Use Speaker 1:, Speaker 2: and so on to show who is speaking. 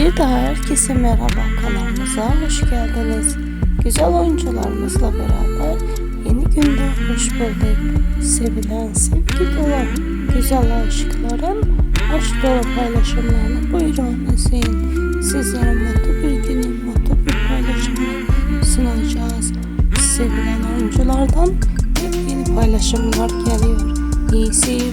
Speaker 1: Bir daha herkese merhaba kanalımıza hoş geldiniz. Güzel oyuncularımızla beraber yeni günde hoş bulduk. Sevilen, sevgi dolu, güzel aşkların aşk dolu paylaşımlarını buyurun izleyin. Sizlere mutlu bir günün mutlu bir paylaşımını sunacağız. Sevilen oyunculardan hep yeni paylaşımlar geliyor. İyi geldi.